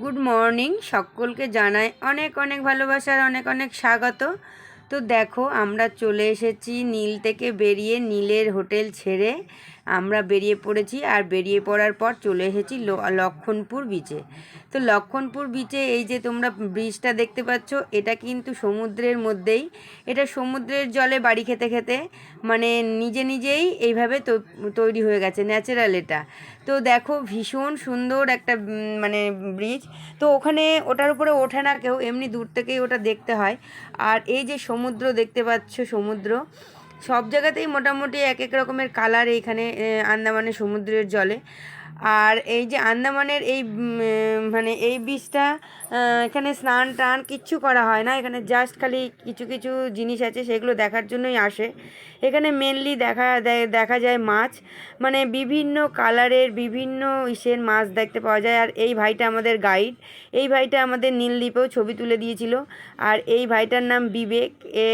Good morning সকলকে জানাই অনেক অনেক ভালোবাসার অনেক অনেক স্বাগত। তো দেখো, আমরা চলে এসেছি নীল থেকে বেরিয়ে নীলের হোটেল ছেড়ে। আমরা বেরিয়ে পড়েছি আর বেরিয়ে পড়ার পর চলে এসেছি লক্ষণপুর বিচে তো লক্ষণপুর বিচে এই যে তোমরা ব্রিজটা দেখতে পাচ্ছ, এটা কিন্তু সমুদ্রের মধ্যেই, এটা সমুদ্রের জলে বাড়ি খেতে খেতে মানে নিজে নিজেই এইভাবে তৈরি হয়ে গেছে ন্যাচারাল এটা। তো দেখো ভীষণ সুন্দর একটা মানে ব্রিজ তো ওখানে ওটার উপরে ওঠে না কেউ, এমনি দূর থেকেই ওটা দেখতে হয়। আর এই যে সমুদ্র দেখতে পাচ্ছ, সমুদ্র সব জায়গাতেই মোটামুটি এক এক রকমের কালার এইখানে আন্দামানের সমুদ্রের জলে। আর এই যে আন্দামানের এই মানে এই বীজটা এখানে স্নান টান কিচ্ছু করা হয় না। এখানে জাস্ট খালি কিছু কিছু জিনিস আছে, সেগুলো দেখার জন্যই আসে। এখানে মেনলি দেখা দেখা যায় মাছ। মানে বিভিন্ন কালারের বিভিন্ন ইসের মাছ দেখতে পাওয়া যায়। আর এই ভাইটা আমাদের গাইড এই ভাইটা আমাদের নীলদ্বীপেও ছবি তুলে দিয়েছিল। আর এই ভাইটার নাম বিবেক। এ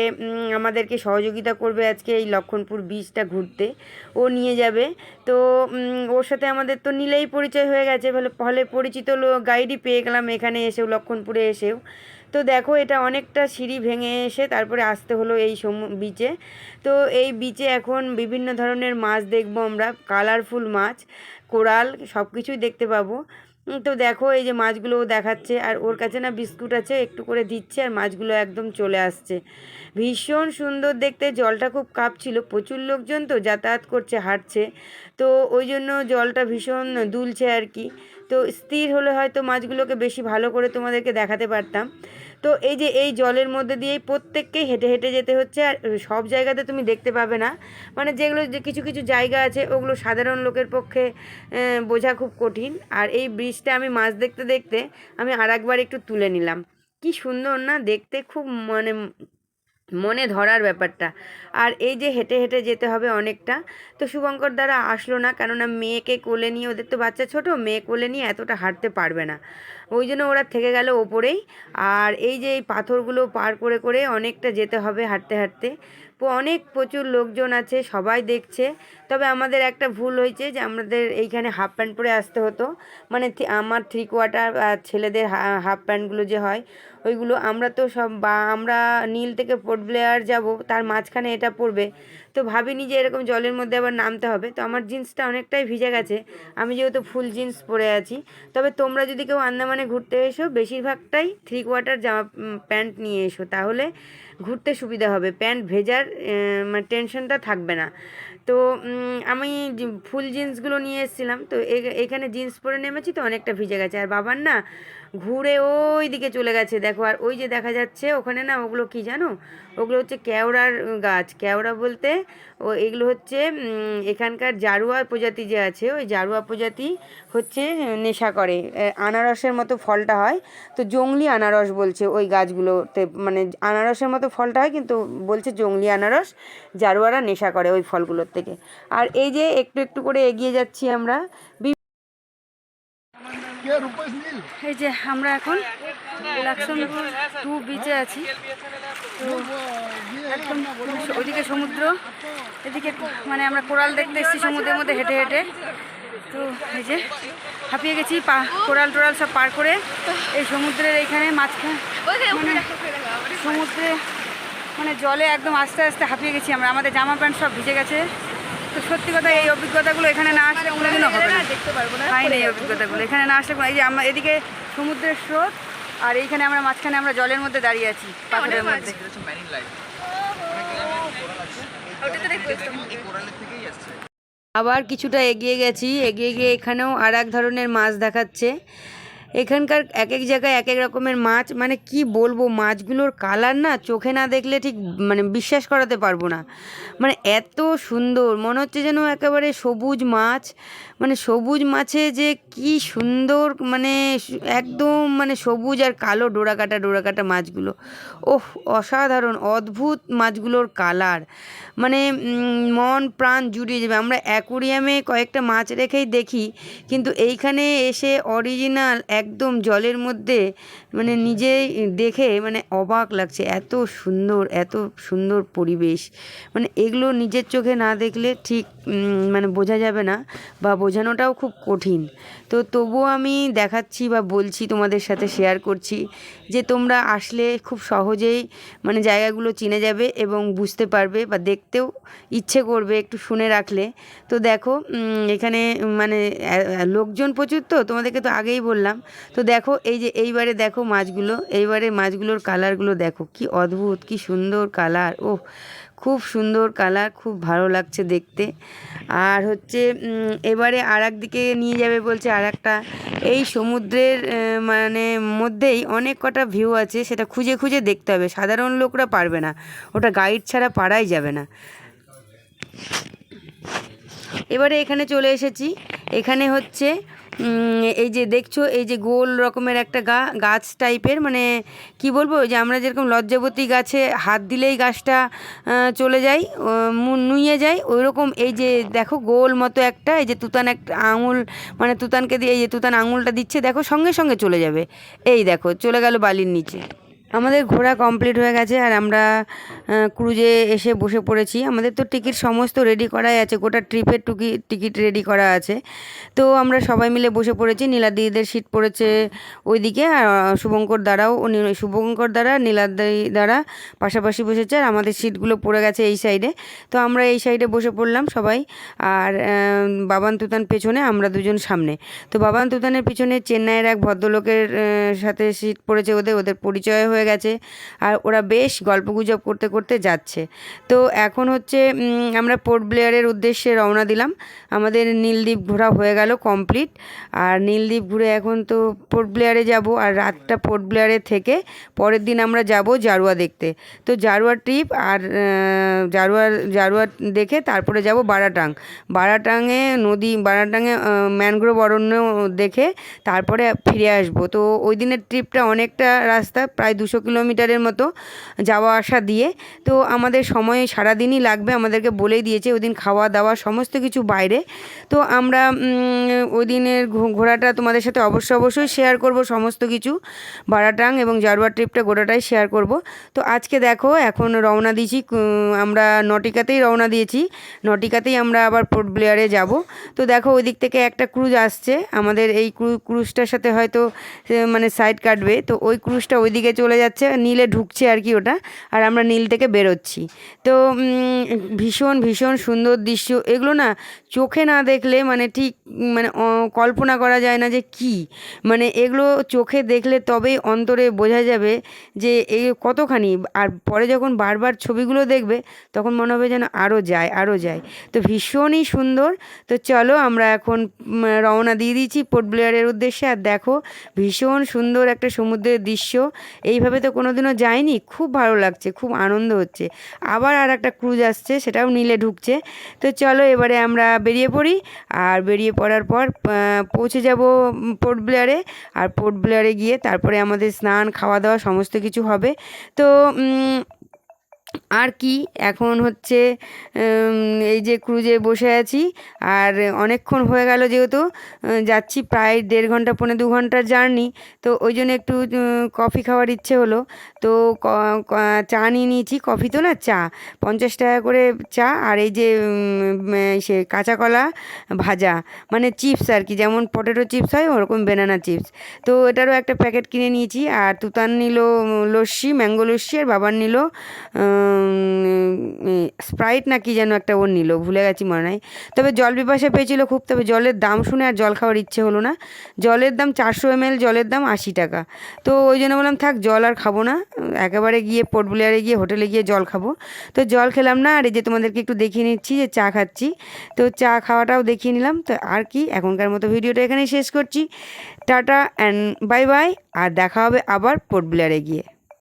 আমাদেরকে সহযোগিতা করবে আজকে এই লক্ষণপুর বীচটা ঘুরতে। ও নিয়ে যাবে। তো ওর সাথে আমাদের তো নিলেই পরিচয় হয়ে গেছে, ফলে পরিচিত গাইডই পেয়ে গেলাম এখানে এসেও, লক্ষণপুরে এসেও। তো দেখো, এটা অনেকটা সিঁড়ি ভেঙে এসে তারপরে আসতে হলো এই সম বিচে তো এই বিচে এখন বিভিন্ন ধরনের মাছ দেখব আমরা কালারফুল মাছ, কোরাল সব কিছুই দেখতে পাবো। তো দেখো এই যে মাছগুলো দেখাচ্ছে, আর ওর কাছে না বিস্কুট আছে, একটু করে দিচ্ছে, আর মাছগুলো একদম চলে আসছে। ভীষণ সুন্দর দেখতে, জলটা খুব কাঁপছিল, প্রচুর লোকজন তো যাতায়াত করছে, হাঁটছে। তো ওই জন্য জলটা ভীষণ দুলছে আর কি। তো স্থির হলে হয়তো মাছগুলোকে বেশি ভালো করে তোমাদেরকে দেখাতে পারতাম। তো এই যে এই জলের মধ্যে দিয়েই প্রত্যেককেই হেঁটে হেঁটে যেতে হচ্ছে আর সব জায়গাতে তুমি দেখতে পাবে না। মানে যেগুলো যে কিছু কিছু জায়গা আছে ওগুলো সাধারণ লোকের পক্ষে বোঝা খুব কঠিন। আর এই ব্রিজটা আমি মাছ দেখতে দেখতে আমি আর একবার একটু তুলে নিলাম। কি সুন্দর না দেখতে খুব মানে মনে ধরার ব্যাপারটা। আর এই যে হেঁটে হেঁটে যেতে হবে অনেকটা, তো শুভঙ্কর দ্বারা আসলো না। কেননা মেয়েকে কোলে নিয়ে, ওদের তো বাচ্চা ছোট, মেয়ে কোলে নিয়ে এতটা হাঁটতে পারবে না। ওই জন্য ওরা থেকে গেল ওপরেই। আর এই যে এই পাথরগুলো পার করে করে অনেকটা যেতে হবে হাঁটতে হাঁটতে। অনেক প্রচুর লোকজন আছে, সবাই দেখছে। তবে আমাদের একটা ভুল হয়েছে যে আমাদের এইখানে হাফ প্যান্ট পরে আসতে হতো। মানে আমার থ্রি কোয়ার্টার ছেলেদের হাফ প্যান্টগুলো যে হয়, ওইগুলো আমরা তো সব বা, আমরা নীল থেকে পোর্ট ব্লেয়ার যাব, তার মাঝখানে এটা পড়বে তো ভাবিনি যে এরকম জলের মধ্যে আবার নামতে হবে। তো আমার জিন্সটা অনেকটাই ভিজে গেছে। আমি যেহেতু ফুল জিন্স পরে আছি। তবে তোমরা যদি কেউ আন্দামানে ঘুরতে এসো, বেশিরভাগটাই থ্রি কোয়ার্টার জামা প্যান্ট নিয়ে এসো, তাহলে ঘুরতে সুবিধা হবে। প্যান্ট ভেজার মানে টেনশনটা থাকবে না। তো আমি ফুল জিন্সগুলো নিয়ে এসেছিলাম, তো এখানে জিন্স পরে নেমেছি, তো অনেকটা ভিজে গেছে। আর বাবার না ঘুরে ওই দিকে চলে গেছে, দেখো। আর ওই যে দেখা যাচ্ছে, ওখানে না ওগুলো কি জানো? ওগুলো হচ্ছে কেওড়ার গাছ। কেওড়া বলতে ও এগুলো হচ্ছে এখানকার জারুয়া প্রজাতি যে আছে, ওই জারুয়া প্রজাতি হচ্ছে নেশা করে। আনারসের মতো ফলটা হয়। তো জংলি আনারস বলছে ওই গাছগুলোতে মানে আনারসের মতো ফলটা হয়, কিন্তু বলছে জংলি আনারস, জারুয়ারা নেশা করে ওই ফলগুলোর থেকে। আর এই যে একটু একটু করে এগিয়ে যাচ্ছি আমরা এই যে আমরা এখন লাক্সমপুর টু বিচে আছি। তো একদম ওইদিকে সমুদ্র এদিকে মানে আমরা কোরাল দেখতে এসেছি সমুদ্রের মধ্যে হেঁটে হেঁটে। তো এই যে হাঁপিয়ে গেছি পা কোরাল টোরাল সব পার করে এই সমুদ্রের এইখানে মাঝখানে মানে সমুদ্রে মানে জলে একদম আস্তে আস্তে হাঁপিয়ে গেছি আমরা। আমাদের জামা প্যান্ট সব ভিজে গেছে। তো সত্যি কথা এই অভিজ্ঞতাগুলো এখানে না আসলে কোনোদিনও হবে না। দেখতে পারব না হয়নি এই অভিজ্ঞতাগুলো। এখানে না আসলে এই যে আমরা এদিকে সমুদ্রের স্রোত আর এইখানে আমরা মাঝখানে আমরা জলের মধ্যে দাঁড়িয়ে আছি পাথরের মধ্যে। আবার কিছুটা এগিয়ে গেছি। এগিয়ে গিয়ে এখানেও আর এক ধরনের মাছ দেখাচ্ছে। এখানকার এক এক জায়গায় এক এক রকমের মাছ মানে কি বলব, মাছগুলোর কালার না চোখে না দেখলে ঠিক মানে বিশ্বাস করাতে পারব না। মানে এত সুন্দর, মনে হচ্ছে যেন একেবারে সবুজ মাছ মানে সবুজ মাছে যে কি সুন্দর মানে একদম মানে সবুজ আর কালো ডোরাকাটা ডোরাকাটা মাছগুলো। ওহ, অসাধারণ, অদ্ভুত মাছগুলোর কালার মানে মন প্রাণ জুড়িয়ে যাবে। আমরা অ্যাকুরিয়ামে কয়েকটা মাছ রেখেই দেখি, কিন্তু এইখানে এসে অরিজিনাল একদম জলের মধ্যে মানে নিজেই দেখে মানে অবাক লাগছে। এত সুন্দর এত সুন্দর পরিবেশ। মানে এগুলো নিজের চোখে না দেখলে ঠিক মানে বোঝা যাবে না বা বোঝানোটাও খুব কঠিন। তো তবুও আমি দেখাচ্ছি বা বলছি তোমাদের সাথে শেয়ার করছি যে তোমরা আসলে খুব সহজেই মানে জায়গাগুলো চিনে যাবে এবং বুঝতে পারবে বা দেখতেও ইচ্ছে করবে একটু শুনে রাখলে। তো দেখো এখানে মানে লোকজন প্রচুর তো তোমাদেরকে তো আগেই বললাম। তো দেখো, এই যে এইবারে দেখো মাছগুলো, এইবারে মাছগুলোর কালারগুলো দেখো, কি অদ্ভুত, কি সুন্দর কালার ও খুব সুন্দর কালার, খুব ভালো লাগছে দেখতে। আর হচ্ছে এবারে আর দিকে নিয়ে যাবে বলছে আর একটা এই সমুদ্রের মানে মধ্যেই অনেক কটা ভিউ আছে, সেটা খুঁজে খুঁজে দেখতে হবে। সাধারণ লোকরা পারবে না, ওটা গাইড ছাড়া পারাই যাবে না। এবারে এখানে চলে এসেছি। এখানে হচ্ছে এই যে দেখছ, এই যে গোল রকমের একটা গা, গাছ টাইপের মানে কি বলব যে আমরা যেরকম লজ্জাবতী গাছে হাত দিলেই গাছটা চলে যায় নুইয়ে যায় ওই রকম এই যে দেখো গোল মতো একটা, এই যে তুতান একটা আঙুল মানে তুতানকে দিয়ে, এই যে তুতান আঙুলটা দিচ্ছে, দেখো সঙ্গে সঙ্গে চলে যাবে। এই দেখো, চলে গেল বালির নিচে। আমাদের ঘোরা কমপ্লিট হয়ে গেছে আর আমরা ক্রুজে এসে বসে পড়েছি। আমাদের তো টিকিট সমস্ত রেডি করাই আছে, গোটা ট্রিপের টুকি টিকিট রেডি করা আছে। তো আমরা সবাই মিলে বসে পড়েছি নীলাদিদের সিট পড়েছে ওইদিকে আর শুভঙ্কর দ্বারাও শুভঙ্কর দ্বারা নীলাদি দ্বারা পাশাপাশি বসেছে আর আমাদের সিটগুলো পড়ে গেছে এই সাইডে তো আমরা এই সাইডে বসে পড়লাম সবাই আর বাবান তুতান পেছনে, আমরা দুজন সামনে। তো বাবান তুতানের পিছনে চেন্নাইয়ের এক ভদ্রলোকের সাথে সিট পড়েছে ওদের ওদের পরিচয় হয়ে গেছে আর ওরা বেশ গল্পগুজব করতে করতে যাচ্ছে। তো এখন হচ্ছে আমরা পোর্ট ব্লেয়ারের উদ্দেশ্যে রওনা দিলাম। আমাদের নীলদ্বীপ ঘোরা হয়ে গেল কমপ্লিট। আর নীলদ্বীপ ঘুরে এখন তো পোর্ট ব্লেয়ারে যাব আর রাতটা পোর্ট ব্লেয়ারে থেকে পরের দিন আমরা যাব জারুয়া দেখতে। তো জারুয়া ট্রিপ আর জারুয়ার জারুয়া দেখে তারপরে যাব বারাটাং। বারাটাঙে নদী, বারাটাঙে ম্যানগ্রোভ অরণ্য দেখে তারপরে ফিরে আসব। তো ওই দিনের ট্রিপটা অনেকটা রাস্তা, প্রায় দুশো কিলোমিটারের মতো যাওয়া আসা দিয়ে। তো আমাদের সময় সারাদিনই লাগবে, আমাদেরকে বলেই দিয়েছে ওই দিন খাওয়া দাওয়া সমস্ত কিছু বাইরে। তো আমরা ওই দিনের ঘোরাটা তোমাদের সাথে অবশ্যই অবশ্যই শেয়ার করব সমস্ত কিছু। বারাটাং এবং জারুয়া ট্রিপটা গোটাটাই শেয়ার করব। তো আজকে দেখো, এখন রওনা দিয়েছি আমরা নটিকাতেই রওনা দিয়েছি। নটিকাতেই আমরা আবার পোর্ট ব্লেয়ারে যাব। তো দেখো, ওই দিক থেকে একটা ক্রুজ আসছে। আমাদের এই ক্রু- ক্রুজটার সাথে হয়তো মানে সাইড কাটবে। তো ওই ক্রুজটা ওইদিকে চলে যাচ্ছে, নীলে ঢুকছে আর কি ওটা, আর আমরা নীল থেকে বেরোচ্ছি। তো ভীষণ ভীষণ সুন্দর দৃশ্য। এগুলো না চোখে না দেখলে মানে ঠিক মানে কল্পনা করা যায় না যে কি। মানে এগুলো চোখে দেখলে তবেই অন্তরে বোঝা যাবে যে এ কতখানি। আর পরে যখন বারবার ছবিগুলো দেখবে, তখন মনে হবে যেন আরও যায় আরও যায়। তো ভীষণই সুন্দর। তো চলো আমরা এখন রওনা দিয়ে দিয়েছি পোর্ট ব্লেয়ারের উদ্দেশ্যে। আর দেখো, ভীষণ সুন্দর একটা সমুদ্রের দৃশ্য। এইভাবে তো কোনোদিনও যায়নি। খুব ভালো লাগছে, খুব আনন্দ হচ্ছে। আবার আর একটা ক্রুজ আসছে, সেটাও নীলে ঢুকছে। তো চলো এবারে আমরা বেরিয়ে পড়ি। আর বেরিয়ে পড়ার পর পৌঁছে যাব পোর্ট ব্লেয়ারে আর পোর্ট ব্লেয়ারে গিয়ে তারপরে আমাদের স্নান, খাওয়া দাওয়া, সমস্ত কিছু হবে। তো আর কি? এখন হচ্ছে এই যে ক্রুজে বসে আছি, আর অনেকক্ষণ হয়ে গেল যেহেতু যাচ্ছি প্রায় দেড় ঘণ্টা, পৌনে দু ঘণ্টার জার্নি তো ওই জন্য একটু কফি খাওয়ার ইচ্ছে হলো। তো চা নিয়ে নিয়েছি কফি তো না চা, পঞ্চাশ টাকা করে চা, আর এই যে সে কাঁচা কলা ভাজা মানে চিপস আর কি, যেমন পটেটো চিপস হয়, ওরকম বেনানা চিপস তো এটারও একটা প্যাকেট কিনে নিয়েছি, আর তুতান নিল লস্যি ম্যাঙ্গো লস্যি, আর বাবার নিল স্প্রাইট না কি যেন একটা ওর নিল, ভুলে গেছি মনে নাই। তবে জল পিপাসা পেয়েছিল খুব, তবে জলের দাম শুনে আর জল খাওয়ার ইচ্ছে হলো না। জলের দাম চারশো এমএল, জলের দাম আশি টাকা। তো ওই জন্য বললাম, থাক, জল আর খাব না। একেবারে গিয়ে পোর্ট ব্লেয়ারে গিয়ে হোটেলে গিয়ে জল খাব। তো জল খেলাম না, আর এই যে তোমাদেরকে একটু দেখিয়ে নিচ্ছি যে চা খাচ্ছি। তো চা খাওয়াটাও দেখিয়ে নিলাম। তো আর কি, এখনকার মতো ভিডিওটা এখানেই শেষ করছি। টাটা অ্যান্ড বাই বাই আর দেখা হবে আবার পোর্ট ব্লেয়ারে গিয়ে।